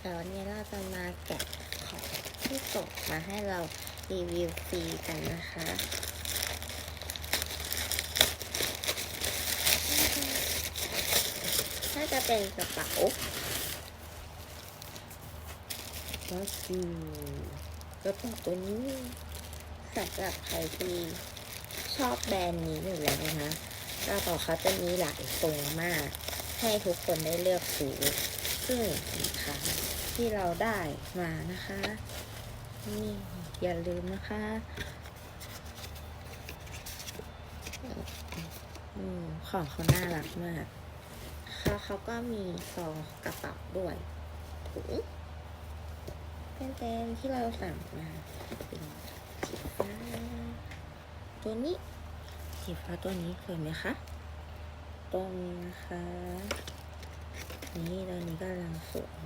แต่วันนี้เราจะมาแกะของที่ส่งมาให้เรารีวิวฟรีกันนะคะน่าจะเป็นกระเป๋าก็คือกระเป๋าตัวนี้สำหรับใครที่ชอบแบรนด์นี้อยู่แล้วนะคะกระเป๋าเขาจะมีหลายทรงมาก ให้ทุกคนได้เลือกซื้อ ซึ่งสินค้าที่เราได้มานะคะนี่อย่าลืมนะคะอของเขาน่ารักมากเขาเขาก็มีซองกระเป๋าด้วยถุงเป็นเต็มที่เราสั่งมาเป็นสีฟ้าตัวนี้สีฟ้าตัวนี้สวยไหมคะตรงนี้นะคะ นี่ตัวนี้กำลังสวย